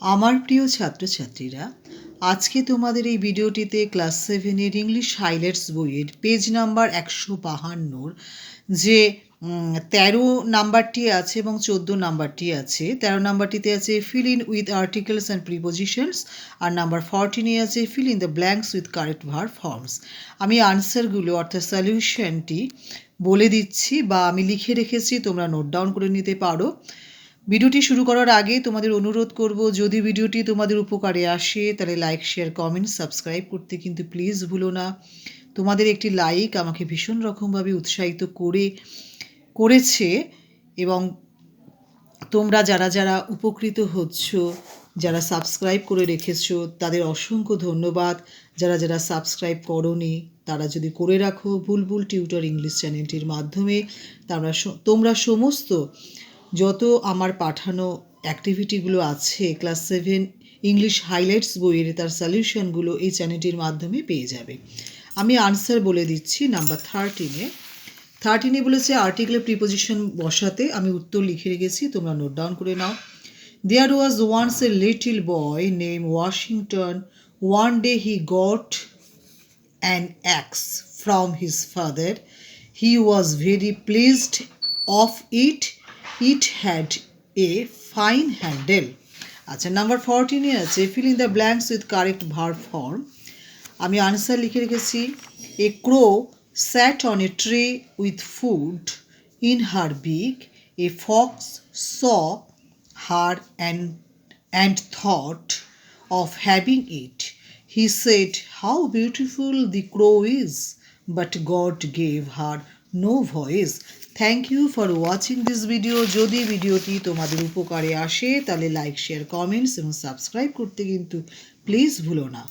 আমার প্রিয় ছাত্রছাত্রীরা, আজকে তোমাদের এই ভিডিওটিতে ক্লাস সেভেনের ইংলিশ হাইলাইটস বইয়ের পেজ নাম্বার একশো বাহান্নর যে তেরো নাম্বারটি আছে এবং চোদ্দ নাম্বারটি আছে, তেরো নাম্বারটিতে আছে fill in with articles and prepositions R number ফর্টিনে আছে fill in the blanks with correct verb forms আমি আনসারগুলো অর্থাৎ সলিউশনটি বলে দিচ্ছি বা আমি লিখে রেখেছি, তোমরা নোট ডাউন করে নিতে পারো। ভিডিওটি শুরু করার আগে তোমাদের অনুরোধ করব, যদি ভিডিওটি তোমাদের উপকারে আসে, তাহলে লাইক শেয়ার কমেন্ট সাবস্ক্রাইব করতে কিন্তু প্লিজ ভুলো না। তোমাদের একটি লাইক আমাকে ভীষণ রকমভাবে উৎসাহিত করে, করেছে এবং তোমরা যারা যারা উপকৃত হচ্ছ, যারা সাবস্ক্রাইব করে রেখেছো, তাদের অসংখ্য ধন্যবাদ। যারা যারা সাবস্ক্রাইব করনি, তারা যদি করে রাখো বুলবুল টিউটর ইংলিশ চ্যানেলটির মাধ্যমে, তারা তোমরা সমস্ত যত আমার পাঠানো অ্যাক্টিভিটিগুলো আছে ক্লাস সেভেন ইংলিশ হাইলাইটস বইয়ের তার সলিউশনগুলো এই চ্যানেলটির মাধ্যমে পেয়ে যাবে। আমি আনসার বলে দিচ্ছি নাম্বার থার্টিনে থার্টিনে বলেছে আর্টিকেলের প্রিপোজিশন বসাতে আমি উত্তর লিখে রেখেছি, তোমরা নোট ডাউন করে নাও। There was once a little boy name Washington one day he got an axe from his father he was very pleased of it. It had a fine handle আচ্ছা number ফোরটিনে আছে fill the blanks with correct verb form আমি answer লিখে রেখেছি a crow sat on a tray with food in her beak a fox saw her and and thought of having it. He said, How beautiful the crow is! But God gave her no voice thank you for watching this video যদি ভিডিওটি তোমাদের উপকারে আসে, তাহলে like share comments এবং subscribe করতে কিন্তু please ভুলো না।